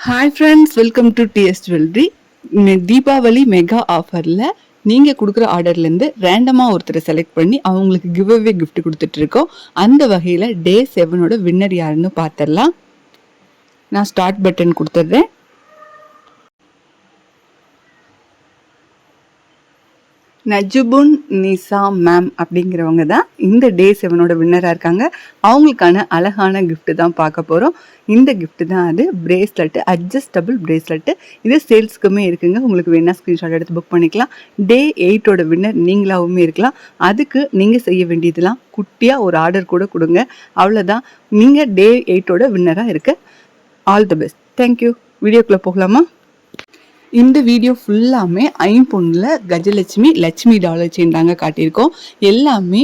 Hi friends welcome to DS jewellery Deepavali mega ஆஃபரில் நீங்கள் கொடுக்குற ஆர்டர்லேருந்து ரேண்டமாக ஒருத்தரை செலக்ட் பண்ணி அவங்களுக்கு கிவ் அவே கிஃப்ட் கொடுத்துட்ருக்கோம் அந்த வகையில் டே செவனோட வின்னர் யாருன்னு பார்த்துடலாம் நான் ஸ்டார்ட் பட்டன் கொடுத்துட்றேன். நஜுபுன் நிசா மேம் அப்படிங்கிறவங்க தான் இந்த டே செவனோட வின்னராக இருக்காங்க. அவங்களுக்கான அழகான கிஃப்ட்டு தான் பார்க்க போகிறோம் இந்த கிஃப்ட்டு தான் அது. பிரேஸ்லெட்டு அட்ஜஸ்டபிள் பிரேஸ்லெட்டு இது சேல்ஸ்க்குமே இருக்குங்க. உங்களுக்கு வேணால் ஸ்க்ரீன்ஷாட் எடுத்து புக் பண்ணிக்கலாம். டே எயிட்டோட வின்னர் நீங்களாகவுமே இருக்கலாம். அதுக்கு நீங்கள் செய்ய வேண்டியதெல்லாம் குட்டியாக ஒரு ஆர்டர் கூட கொடுங்க. அவ்வளோதான் நீங்கள் டே எயிட்டோட வின்னராக இருக்க. ஆல் த பெஸ்ட் தேங்க்யூ வீடியோக்குள்ளே போகலாமா? இந்த வீடியோ ஃபுல்லாமே ஐம்பொன்னில் கஜலட்சுமி லட்சுமி டாலர் செயின் தாங்க காட்டியிருக்கோம். எல்லாமே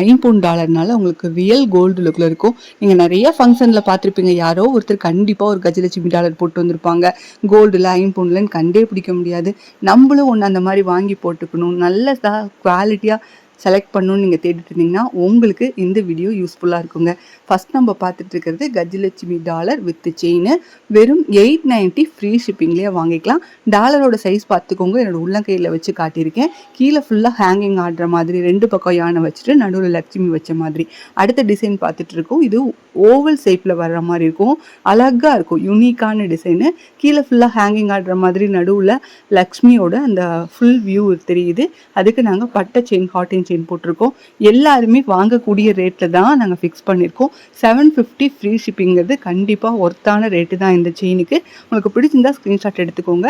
ஐம்பொன் டாலர்னால உங்களுக்கு ரியல் கோல்டு லுக்கில் இருக்கும். நீங்கள் நிறைய ஃபங்க்ஷனில் பார்த்துருப்பீங்க. யாரோ ஒருத்தர் கண்டிப்பாக ஒரு கஜலட்சுமி டாலர் போட்டு வந்திருப்பாங்க. கோல்டில் ஐம்பொன்லன்னு கண்டே பிடிக்க முடியாது. நம்மளும் ஒன்று அந்த மாதிரி வாங்கி போட்டுக்கணும். நல்லதாக குவாலிட்டியாக செலக்ட் பண்ணணும்னு நீங்கள் தேடிட்டு இருந்தீங்கன்னா உங்களுக்கு இந்த வீடியோ யூஸ்ஃபுல்லாக இருக்குங்க. ஃபஸ்ட் நம்ம பார்த்துட்டு இருக்கிறது கஜலட்சுமி டாலர் வித் செயின் வெறும் எயிட் நைன்ட்டி ஃப்ரீ ஷிப்பிங்லேயே வாங்கிக்கலாம். டாலரோட சைஸ் பார்த்துக்கோங்க. என்னோட உள்ளங்கையில் வச்சு காட்டியிருக்கேன். கீழே ஃபுல்லாக ஹேங்கிங் ஆடுற மாதிரி ரெண்டு பக்கம் யானை வச்சுட்டு நடுவில் லட்சுமி வச்ச மாதிரி. அடுத்த டிசைன் பார்த்துட்டு இருக்கோம். இது ஓவல் ஷேப்பில் வர்ற மாதிரி இருக்கும். அழகாக இருக்கும். யூனிக்கான டிசைனு கீழே ஃபுல்லாக ஹேங்கிங் ஆடுற மாதிரி நடுவில் லக்ஷ்மியோட அந்த ஃபுல் வியூ தெரியுது. அதுக்கு நாங்கள் பட்டை செயின் ஹாட்டின் செயின் போட்டிருக்கோம். எல்லாருமே வாங்கக்கூடிய ரேட்டில் தான் நாங்கள் ஃபிக்ஸ் பண்ணியிருக்கோம் செவன் ஃபிஃப்டி ஃப்ரீ ஷிப்பிங்கிறது கண்டிப்பாக ஒர்த்தான ரேட்டு தான் இந்த செயினுக்கு உங்களுக்கு பிடிச்சிருந்தா ஸ்க்ரீன்ஷாட் எடுத்துக்கோங்க.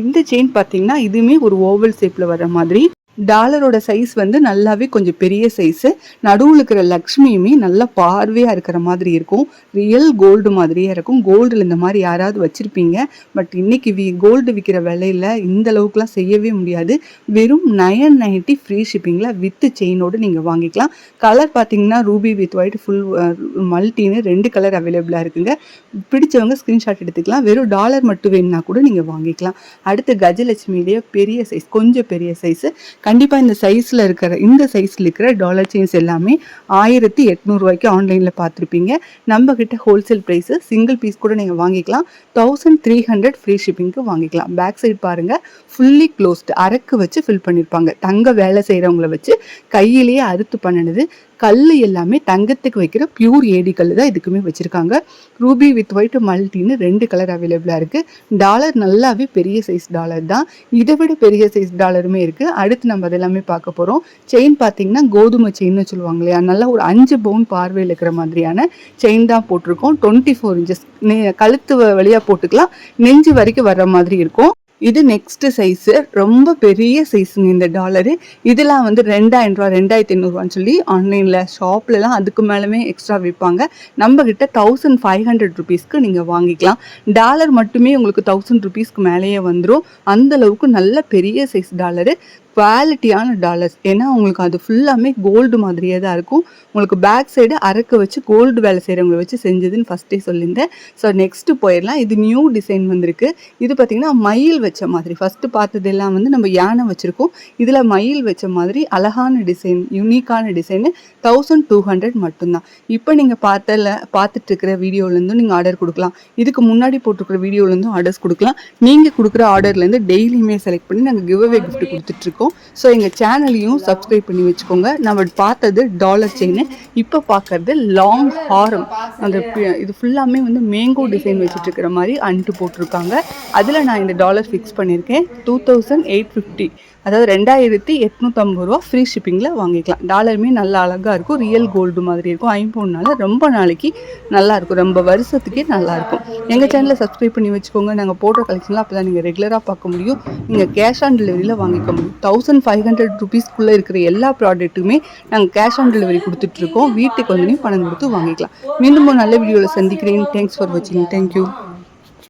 இந்த செயின் பார்த்தீங்கன்னா இதுவுமே ஒரு ஓவல் ஷேப்பில் வர்ற மாதிரி டாலரோட சைஸ் வந்து நல்லாவே கொஞ்சம் பெரிய சைஸு நடுவில் இருக்கிற லக்ஷ்மியுமே நல்லா பார்வையாக இருக்கிற மாதிரி இருக்கும். ரியல் கோல்டு மாதிரியே இருக்கும். கோல்டில் இந்த மாதிரி யாராவது வச்சுருப்பீங்க. பட் இன்னைக்கு வி கோல்டு விற்கிற விலையில் இந்த அளவுக்குலாம் செய்யவே முடியாது. வெறும் நயன் நைன்ட்டி ஃப்ரீ ஷிப்பிங்கில் வித்து செயினோடு நீங்கள் வாங்கிக்கலாம். கலர் பார்த்தீங்கன்னா ரூபி வித் ஒயிட் ஃபுல் மல்டின்னு ரெண்டு கலர் அவைலபிளாக இருக்குங்க. பிடிச்சவங்க ஸ்க்ரீன்ஷாட் எடுத்துக்கலாம். வெறும் டாலர் மட்டும் வேணும்னா கூட நீங்கள் வாங்கிக்கலாம். அடுத்து கஜலட்சுமியிலேயே பெரிய சைஸ் கொஞ்சம் பெரிய சைஸு கண்டிப்பாக இந்த சைஸில் இருக்கிற இந்த சைஸில் இருக்கிற டாலர் செயின்ஸ் எல்லாமே ஆயிரத்தி எட்நூறுவாய்க்கு ஆன்லைனில் பார்த்துருப்பீங்க. நம்ம கிட்ட ஹோல்சேல் ப்ரைஸு சிங்கிள் பீஸ் கூட நீங்கள் வாங்கிக்கலாம். தௌசண்ட் த்ரீ ஹண்ட்ரட் ஃப்ரீ ஷிப்பிங்க்கு வாங்கிக்கலாம். பேக் சைட் பாருங்கள் ஃபுல்லி க்ளோஸ்டு அரக்கு வச்சு ஃபில் பண்ணியிருப்பாங்க தங்க வேலை செய்கிறவங்கள வச்சு கையிலேயே அறுத்து பண்ணினது கல் எல்லாமே தங்கத்துக்கு வைக்கிற பியூர் ஏடி கல் தான் இதுக்குமே வச்சுருக்காங்க. ரூபி வித் ஒயிட் மல்டின்னு ரெண்டு கலர் அவைலபிளாக இருக்குது டாலர் நல்லாவே பெரிய சைஸ் டாலர் தான். இதை விட பெரிய சைஸ் டாலருமே இருக்குது அடுத்து நம்ம அதெல்லாமே பார்க்க போகிறோம் செயின் பார்த்தீங்கன்னா கோதுமை செயின்னு சொல்லுவாங்க இல்லையா? நல்லா ஒரு அஞ்சு பவுன் பார்வையில் இருக்கிற மாதிரியான செயின் தான் போட்டிருக்கோம். டுவெண்ட்டி ஃபோர் இன்ச்சஸ் கழுத்து வழியாக போட்டுக்கலாம். நெஞ்சு வரைக்கும் வர்ற மாதிரி இருக்கும். இது நெக்ஸ்ட் சைஸு ரொம்ப பெரிய சைஸுங்க இந்த டாலரு இதெல்லாம் வந்து ரெண்டாயிரம் ரூபா ரெண்டாயிரத்தி ஐநூறுவான்னு சொல்லி ஆன்லைனில் ஷாப்லலாம் அதுக்கு மேலுமே எக்ஸ்ட்ரா விற்பாங்க நம்ம கிட்ட தௌசண்ட் ஃபைவ் ஹண்ட்ரட் ருபீஸ்க்கு நீங்கள் வாங்கிக்கலாம். டாலர் மட்டுமே உங்களுக்கு தௌசண்ட் ருபீஸ்க்கு மேலேயே வந்துடும் அந்தளவுக்கு நல்ல பெரிய சைஸ் டாலரு குவாலிட்டியான டாலர்ஸ் ஏன்னா உங்களுக்கு அது ஃபுல்லாமே கோல்டு மாதிரியே தான் இருக்கும். உங்களுக்கு பேக் சைடு அரக்க வச்சு கோல்டு வேலை செய்கிறவங்கள வச்சு செஞ்சதுன்னு ஃபஸ்ட்டே சொல்லியிருந்தேன். ஸோ நெக்ஸ்ட்டு போயிடலாம். இது நியூ டிசைன் வந்திருக்கு. இது பார்த்திங்கன்னா மயில் வச்ச மாதிரி. ஃபஸ்ட்டு பார்த்ததெல்லாம் வந்து நம்ம யானை வச்சுருக்கோம். இதில் மயில் வச்ச மாதிரி அழகான டிசைன் யூனிக்கான டிசைனு தௌசண்ட் டூ ஹண்ட்ரட் மட்டும்தான். இப்போ நீங்கள் பார்த்தல பார்த்துட்ருக்கிற வீடியோலேருந்தும் நீங்கள் ஆர்டர் கொடுக்கலாம். இதுக்கு முன்னாடி போட்டிருக்கிற வீடியோலேருந்தும் ஆர்டர்ஸ் கொடுக்கலாம். நீங்கள் கொடுக்குற ஆர்டர்லேருந்து டெய்லியுமே செலக்ட் பண்ணி நாங்கள் கிவ் அவே கிஃப்ட் கொடுத்துட்ருக்கோம். ஸோ எங்கள் சேனலையும் சப்ஸ்கிரைப் பண்ணி வச்சுக்கோங்க. நம்ம பார்த்தது டாலர் செயின் இப்போ பார்க்கறது லாங் ஹாரம் அந்த இது ஃபுல்லாமே வந்து மேங்கோ டிசைன் வச்சுட்டு இருக்கிற மாதிரி அன்ட்டு போட்டிருக்காங்க. அதில் நான் இந்த டாலர் ஃபிக்ஸ் பண்ணியிருக்கேன். டூ தௌசண்ட் எயிட் ஃபிஃப்டி அதாவது ரெண்டாயிரத்தி எட்நூற்றம்பது ரூபா ஃப்ரீ ஷிப்பிங்கில் வாங்கிக்கலாம். டாலருமே நல்லா அழகாக இருக்கும். ரியல் கோல்டு மாதிரி இருக்கும். ஐம்பொன்னால ரொம்ப நாளைக்கு நல்லாயிருக்கும் ரொம்ப வருஷத்துக்கே நல்லாயிருக்கும் எங்கள் சேனலை சப்ஸ்கிரைப் பண்ணி வச்சுக்கோங்க. நாங்கள் போடுற கலெக்ஷன்லாம் அப்போ தான் நீங்கள் ரெகுலராக பார்க்க முடியும். நீங்கள் கேஷ் ஆன் டெலிவரியில் வாங்கிக்க முடியும். தௌசண்ட் ஃபைவ் ஹண்ட்ரட் ருபீஸ்க்குள்ளே இருக்கிற எல்லா ப்ராடக்ட்டுமே நாங்கள் கேஷ் ஆன் டெலிவரி கொடுத்துட்ருக்கோம் வீட்டுக்கு வந்து பணம் கொடுத்து வாங்கிக்கலாம். மீண்டும் ஒரு நல்ல வீடியோவில் சந்திக்கிறேன். தேங்க்ஸ் ஃபார் வாட்சிங் தேங்க்யூ